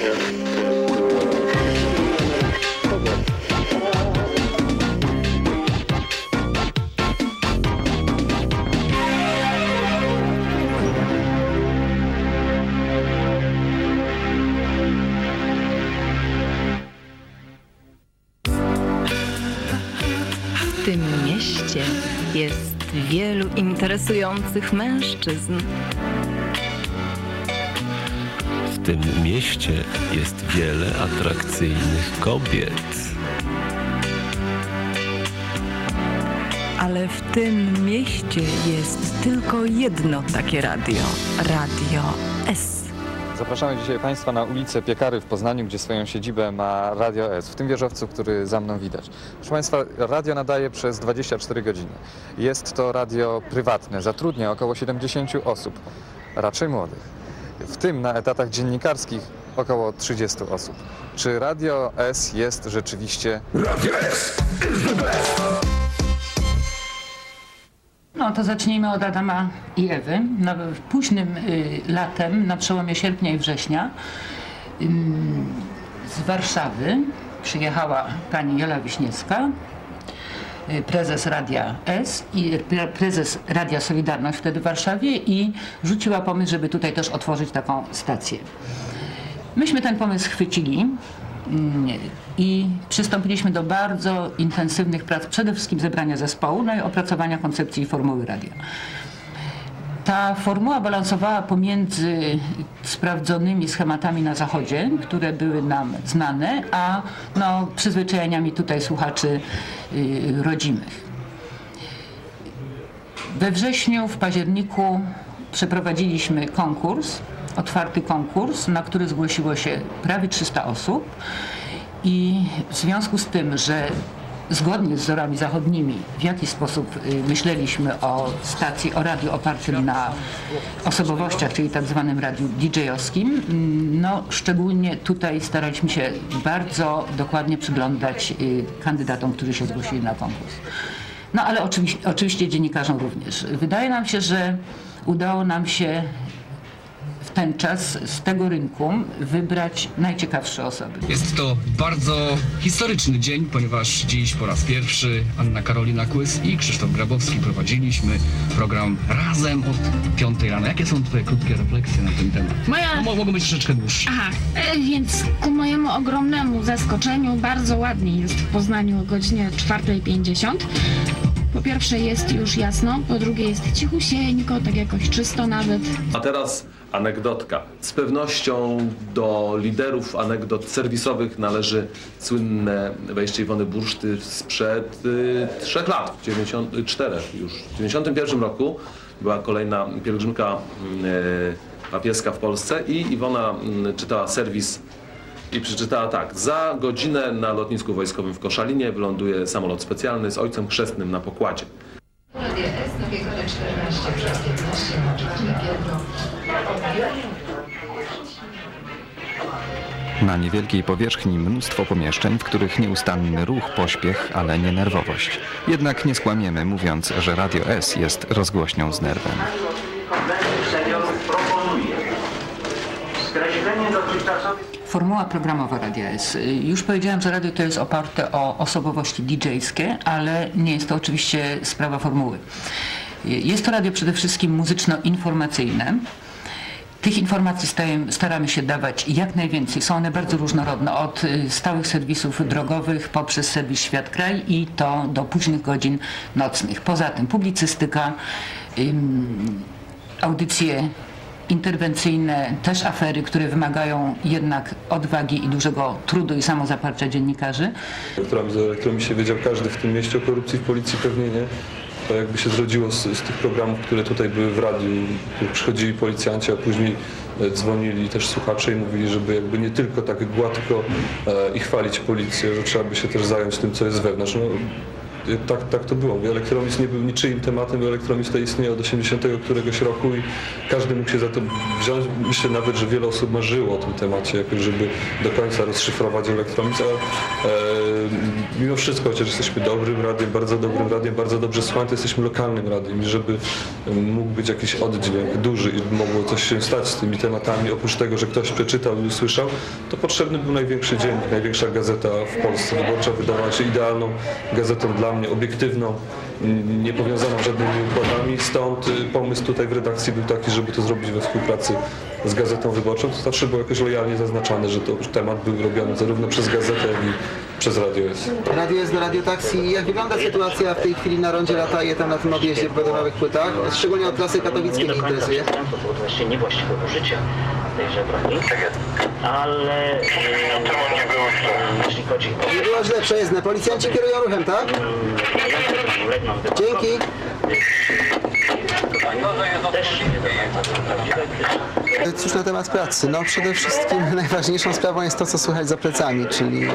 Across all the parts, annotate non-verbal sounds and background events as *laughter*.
W tym mieście jest wielu interesujących mężczyzn. W tym mieście jest wiele atrakcyjnych kobiet. Ale w tym mieście jest tylko jedno takie radio. Radio S. Zapraszamy dzisiaj Państwa na ulicę Piekary w Poznaniu, gdzie swoją siedzibę ma Radio S, w tym wieżowcu, który za mną widać. Proszę Państwa, radio nadaje przez 24 godziny. Jest to radio prywatne, zatrudnia około 70 osób, raczej młodych. W tym na etatach dziennikarskich około 30 osób. Czy Radio S jest rzeczywiście No to zacznijmy od Adama i Ewy. No, późnym y, latem, na przełomie sierpnia i września, ym, z Warszawy przyjechała pani Jola Wiśniewska, y, prezes Radia S i pre- prezes Radia Solidarność wtedy w Warszawie i rzuciła pomysł, żeby tutaj też otworzyć taką stację. Myśmy ten pomysł chwycili mm, i przystąpiliśmy do bardzo intensywnych prac, przede wszystkim zebrania zespołu, no i opracowania koncepcji i formuły radia. Ta formuła balansowała pomiędzy sprawdzonymi schematami na zachodzie, które były nam znane, a no, przyzwyczajeniami tutaj słuchaczy y, rodzimych. We wrześniu, w październiku przeprowadziliśmy konkurs, otwarty konkurs, na który zgłosiło się prawie 300 osób i w związku z tym, że zgodnie z wzorami zachodnimi, w jaki sposób y, myśleliśmy o stacji, o radiu opartym na osobowościach, czyli tak zwanym radiu DJ-owskim, mm, no szczególnie tutaj staraliśmy się bardzo dokładnie przyglądać y, kandydatom, którzy się zgłosili na konkurs. No ale oczywiście, oczywiście dziennikarzom również. Wydaje nam się, że udało nam się ten czas z tego rynku wybrać najciekawsze osoby. Jest to bardzo historyczny dzień, ponieważ dziś po raz pierwszy Anna Karolina Kłys i Krzysztof Grabowski prowadziliśmy program razem od 5 rano. Jakie są Twoje krótkie refleksje na ten temat? Moja- No, mo- mogą być troszeczkę dłuższe. Aha, e, więc ku mojemu ogromnemu zaskoczeniu bardzo ładnie jest w Poznaniu o godzinie 4.50. Po pierwsze jest już jasno, po drugie jest cichusieńko, tak jakoś czysto nawet. A teraz anegdotka. Z pewnością do liderów anegdot serwisowych należy słynne wejście Iwony Burszty sprzed y, trzech lat, w 94 już. W 91 roku była kolejna pielgrzymka y, papieska w Polsce i Iwona y, czytała serwis i przeczytała tak. Za godzinę na lotnisku wojskowym w Koszalinie wyląduje samolot specjalny z ojcem chrzestnym na pokładzie. Na niewielkiej powierzchni mnóstwo pomieszczeń, w których nieustanny ruch, pośpiech, ale nie nerwowość. Jednak nie skłamiemy, mówiąc, że Radio S jest rozgłośnią z nerwem. Formuła programowa Radia S. Już powiedziałem, że radio to jest oparte o osobowości DJ-skie, ale nie jest to oczywiście sprawa formuły. Jest to radio przede wszystkim muzyczno-informacyjne. Tych informacji staramy się dawać jak najwięcej. Są one bardzo różnorodne, od y, stałych serwisów drogowych poprzez serwis Świat Kraj i to do późnych godzin nocnych. Poza tym publicystyka, audycje interwencyjne, też afery, które wymagają jednak odwagi i dużego trudu i samozaparcia dziennikarzy. Elektromi, za elektromi się wiedział każdy w tym mieście, o korupcji w policji pewnie nie. To jakby się zrodziło z, z tych programów, które tutaj były w radiu, przychodzili policjanci, a później e, dzwonili też słuchacze i mówili, żeby jakby nie tylko tak gładko e, i chwalić policję, że trzeba by się też zająć tym, co jest wewnątrz. No, tak, tak to było. Elektromizm nie był niczyim tematem, bo tutaj istnieje od 80 któregoś roku i każdy mógł się za to wziąć. Myślę nawet, że wiele osób marzyło o tym temacie, żeby do końca rozszyfrować Elektromic, ale e, mimo wszystko, chociaż jesteśmy dobrym radiem, bardzo dobrym radiem, bardzo dobrze słuchani, to jesteśmy lokalnym radiem i żeby mógł być jakiś oddźwięk duży i mogło coś się stać z tymi tematami, oprócz tego, że ktoś przeczytał i usłyszał, to potrzebny był największy dziennik, największa gazeta w Polsce. Wyborcza wydawała się idealną gazetą dla mnie, obiektywną, nie powiązaną żadnymi układami. Stąd y, pomysł tutaj w redakcji był taki, żeby to zrobić we współpracy z Gazetą Wyborczą. To zawsze było jakoś lojalnie zaznaczane, że to temat był robiony zarówno przez gazetę, jak i przez Radio S. Radio jest do radiotaksji. Jak wygląda sytuacja w tej chwili na rondzie Lataje, tam na tym objeździe w betorowych płytach? Szczególnie od trasy katowickiej mnie interesuje. To było właśnie niewłaściwe użycie tejże broni. Ale e, jeśli chodzi o Nie było źle, przejezdne. Policjanci kierują ruchem, tak? ulegną Dzięki. Gdyż Cóż na temat pracy? No przede wszystkim *laughs* najważniejszą sprawą jest to, co słychać za plecami, czyli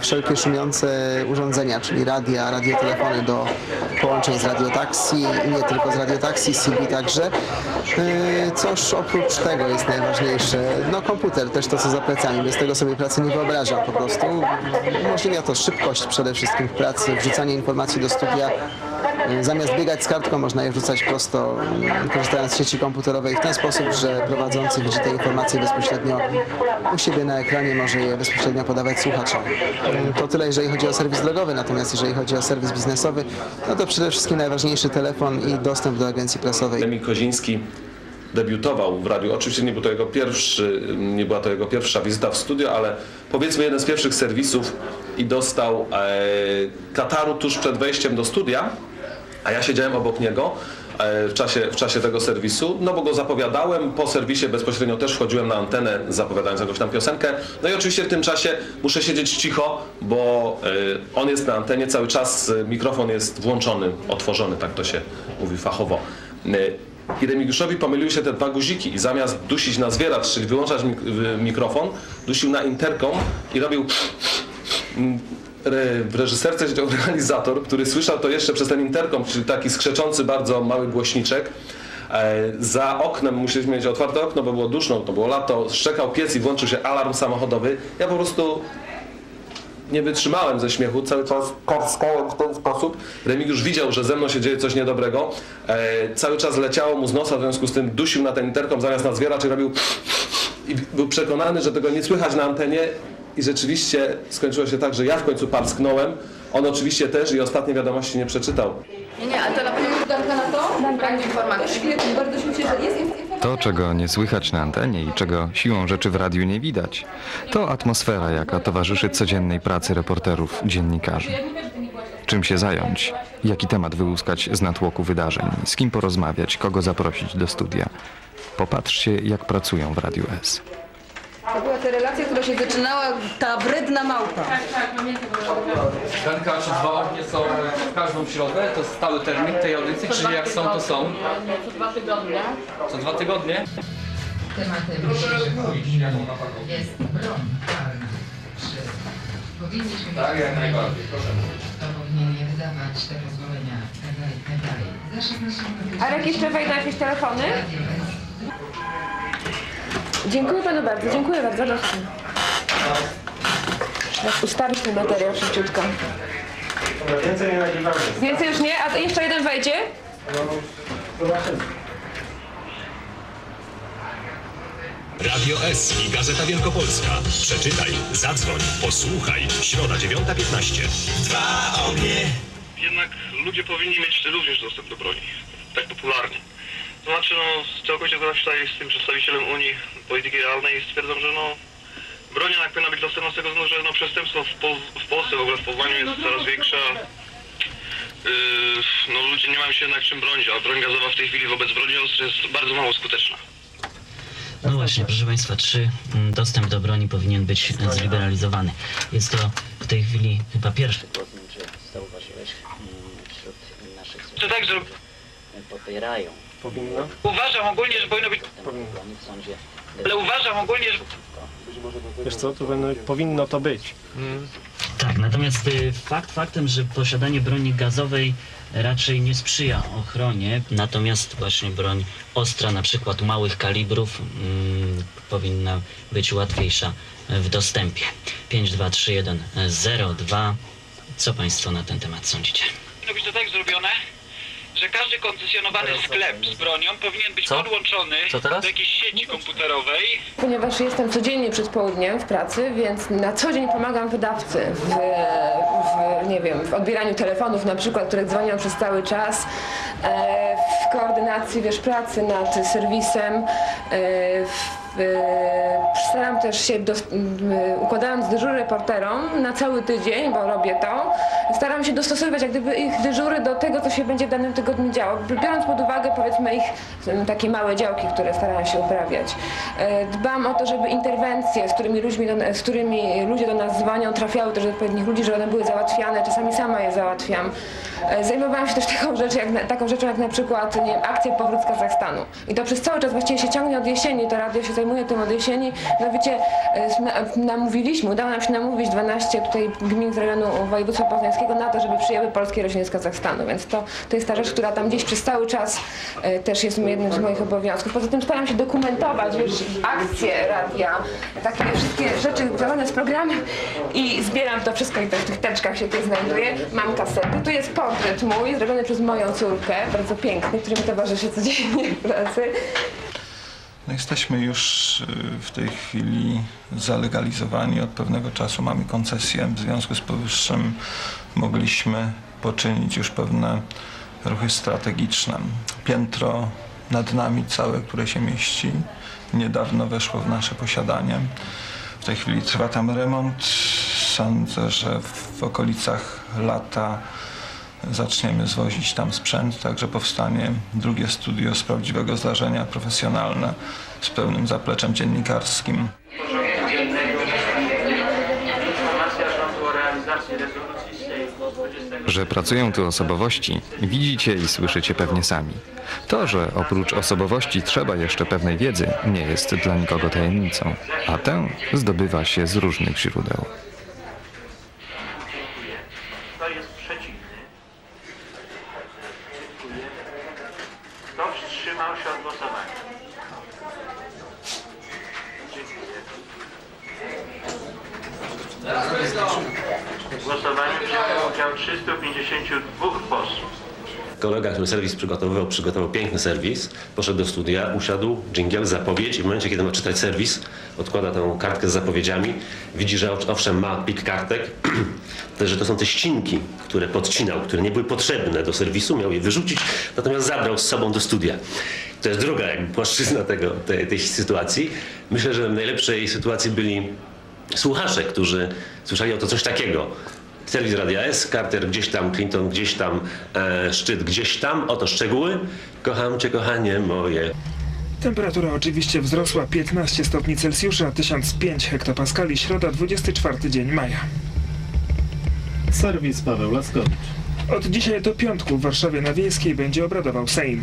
wszelkie szumiące urządzenia, czyli radia, radiotelefony do połączeń z radiotaksji i nie tylko z radiotaksji, CB także. Yy, Coż oprócz tego jest najważniejsze? No komputer, też to co za plecami, bez tego sobie pracy nie wyobrażam po prostu. Umożliwia to szybkość przede wszystkim w pracy, wrzucanie informacji do studia. Yy, Zamiast biegać z kartką, można je wrzucać prosto, yy, korzystając z sieci komputerowej w ten sposób, że prowadzący widzi te informacje bezpośrednio u siebie na ekranie, może je bezpośrednio podawać słuchaczom. Yy, To tyle, jeżeli chodzi o serwis drogowy, natomiast jeżeli chodzi o serwis biznesowy, no to przede wszystkim najważniejszy telefon i dostęp do agencji prasowej. Emil Koziński debiutował w radiu. Oczywiście nie, był to jego pierwszy, nie była to jego pierwsza wizyta w studio, ale powiedzmy jeden z pierwszych serwisów i dostał e, kataru tuż przed wejściem do studia, a ja siedziałem obok niego e, w czasie, w czasie tego serwisu, no bo go zapowiadałem, po serwisie bezpośrednio też wchodziłem na antenę, zapowiadając jakąś tam piosenkę, no i oczywiście w tym czasie muszę siedzieć cicho, bo e, on jest na antenie cały czas, e, mikrofon jest włączony, otworzony, tak to się mówi fachowo. I Remigiuszowi pomyliły się te dwa guziki i zamiast dusić na zwieracz, czyli wyłączać mikrofon, dusił na interkom i robił w reżyserce siedział *laughs* realizator, który słyszał to jeszcze przez ten interkom, czyli taki skrzeczący bardzo mały głośniczek. E, Za oknem musieliśmy mieć otwarte okno, bo było duszno, to było lato, szczekał piec i włączył się alarm samochodowy. Ja po prostu nie wytrzymałem ze śmiechu, cały czas karskałem w ten sposób. Remigiusz widział, że ze mną się dzieje coś niedobrego. E, cały czas leciało mu z nosa, w związku z tym dusił na ten interkom zamiast na zwieracz i robił *laughs* i był przekonany, że tego nie słychać na antenie i rzeczywiście skończyło się tak, że ja w końcu parsknąłem. On oczywiście też i ostatnie wiadomości nie przeczytał. Nie, nie, ale to na pewno Danka na to? Brak informacji. Bardzo się cieszę. Jest. To, czego nie słychać na antenie i czego siłą rzeczy w radiu nie widać, to atmosfera, jaka towarzyszy codziennej pracy reporterów, dziennikarzy. Czym się zająć? Jaki temat wyłuskać z natłoku wydarzeń? Z kim porozmawiać? Kogo zaprosić do studia? Popatrzcie, jak pracują w Radiu S. To była ta relacja, która się zaczynała, ta wredna małpa. Danka, czy dwa ognie są w każdą środę? To stały termin tej audycji, czy jak są, to są? Co dwa tygodnie. Co dwa tygodnie? Tematem jest broń. Czy powinniśmy Tak, jak najbardziej, proszę. Kto powinien je wydawać, te pozwolenia, tak dalej, tak dalej. Arek jeszcze wejdą jakieś telefony? Dziękuję panu bardzo, dziękuję bardzo. Proszę. Jak ustawić ten materiał szybciutko. Więcej nie nagrywamy. Więcej już nie? A jeszcze jeden wejdzie? Radio S i Gazeta Wielkopolska. Przeczytaj, zadzwoń, posłuchaj. Środa 9.15. Dwa ognie. Jednak ludzie powinni mieć również dostęp do broni. Tak popularnie. Znaczy, no, całkowicie zgadzam się tutaj z tym przedstawicielem Unii Polityki Realnej i stwierdzam, że no, broń jednak powinna być dostępna z tego względu, że no, przestępstwo w, Pol w Polsce, w ogóle w Poznaniu jest coraz większa. Yy, no, ludzie nie mają się jednak czym bronić, a broń gazowa w tej chwili wobec broni ostrej jest bardzo mało skuteczna. No właśnie, proszę Państwa, czy mm, dostęp do broni powinien być e, zliberalizowany? Jest to w tej chwili chyba pierwszy. Zauważyłeś wśród naszych To tak, że popierają powinno? Uważam ogólnie, że powinno być... sądzie. Ale uważam ogólnie, że... Wiesz co, to powinno, powinno to być. Tak, natomiast y, fakt faktem, że posiadanie broni gazowej raczej nie sprzyja ochronie, natomiast właśnie broń ostra, na przykład małych kalibrów, mm, powinna być łatwiejsza w dostępie. 523102. Co Państwo na ten temat sądzicie? Powinno być to tak zrobione, że każdy koncesjonowany sklep z bronią powinien być Co? podłączony Co teraz? do jakiejś sieci komputerowej. Ponieważ jestem codziennie przed południem w pracy, więc na co dzień pomagam wydawcy w, w, nie wiem, w odbieraniu telefonów na przykład, które dzwonią przez cały czas, e, w koordynacji wiesz, pracy nad serwisem, e, w, staram też się, dos- m, układając dyżury reporterom na cały tydzień, bo robię to, staram się dostosowywać jak gdyby ich dyżury do tego, co się będzie w danym tygodniu działo, biorąc pod uwagę powiedzmy ich m, takie małe działki, które staram się uprawiać. E, Dbam o to, żeby interwencje, z którymi, ludźmi do, z którymi ludzie do nas dzwonią, trafiały też do odpowiednich ludzi, żeby one były załatwiane, czasami sama je załatwiam. E, Zajmowałam się też taką, rzecz, jak taką rzeczą jak na przykład nie wiem, akcja Powrót z Kazachstanu. I to przez cały czas właściwie się ciągnie od jesieni, to radio się zajmuje tym od jesieni. Mianowicie e, na, namówiliśmy, udało nam się namówić 12 tutaj gmin z rejonu województwa poznańskiego na to, żeby przyjęły polskie rodziny z Kazachstanu. Więc to, to jest ta rzecz, która tam gdzieś przez cały czas e, też jest jednym z moich obowiązków. Poza tym staram się dokumentować wiesz, akcje radia, takie wszystkie rzeczy związane z programem i zbieram to wszystko i to w tych teczkach się tutaj znajduje. Mam kasety. Tu jest portret mój, zrobiony przez moją córkę, bardzo piękny, który mi towarzyszy codziennie w pracy. No jesteśmy już y, w tej chwili zalegalizowani. Od pewnego czasu mamy koncesję. W związku z powyższym mogliśmy poczynić już pewne ruchy strategiczne. Piętro nad nami całe, które się mieści, niedawno weszło w nasze posiadanie. W tej chwili trwa tam remont. Sądzę, że w okolicach lata zaczniemy zwozić tam sprzęt, także powstanie drugie studio z prawdziwego zdarzenia profesjonalne z pełnym zapleczem dziennikarskim. Informacja rządu o realizacji rezolucji Sejmu z 20 Że pracują tu osobowości, widzicie i słyszycie pewnie sami. To, że oprócz osobowości trzeba jeszcze pewnej wiedzy, nie jest dla nikogo tajemnicą, a tę zdobywa się z różnych źródeł. Kto jest przeciwny? Dziękuję. Kto wstrzymał się od głosowania? Dziękuję. W głosowaniu wzięło udział 352 posłów. Kolega, który serwis przygotowywał, przygotował piękny serwis, poszedł do studia, usiadł, dżingiel, zapowiedź i w momencie, kiedy ma czytać serwis, odkłada tę kartkę z zapowiedziami, widzi, że ow- owszem ma plik kartek, *clears throat* że to są te ścinki, które podcinał, które nie były potrzebne do serwisu, miał je wyrzucić, natomiast zabrał z sobą do studia. To jest druga płaszczyzna tego, tej, tej sytuacji. Myślę, że w najlepszej sytuacji byli słuchacze, którzy słyszeli o to coś takiego. Serwis Radia S, Carter gdzieś tam, Clinton gdzieś tam, e, szczyt gdzieś tam, oto szczegóły. Kocham cię, kochanie moje. Temperatura oczywiście wzrosła 15 stopni Celsjusza, 1005 hektopaskali, środa 24 dzień maja. Serwis Paweł Laskowicz. Od dzisiaj do piątku w Warszawie na Wiejskiej będzie obradował Sejm.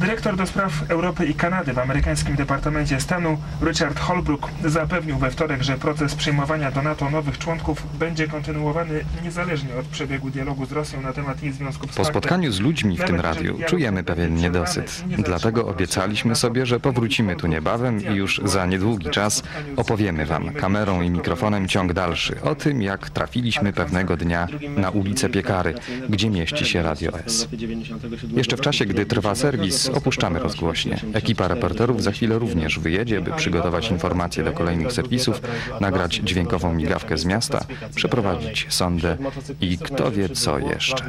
Dyrektor do spraw Europy i Kanady w amerykańskim Departamencie Stanu Richard Holbrook zapewnił we wtorek, że proces przyjmowania do NATO nowych członków będzie kontynuowany niezależnie od przebiegu dialogu z Rosją na temat jej związków z Po spotkaniu z ludźmi w tym radiu czujemy pewien niedosyt. Dlatego obiecaliśmy sobie, że powrócimy tu niebawem i już za niedługi czas opowiemy Wam kamerą i mikrofonem ciąg dalszy o tym, jak trafiliśmy pewnego dnia na ulicę Piekary, gdzie mieści się Radio S. Jeszcze w czasie, gdy trwa serwis, opuszczamy rozgłośnie. Ekipa reporterów za chwilę również wyjedzie, by przygotować informacje do kolejnych serwisów, nagrać dźwiękową migawkę z miasta, przeprowadzić sondę i kto wie co jeszcze.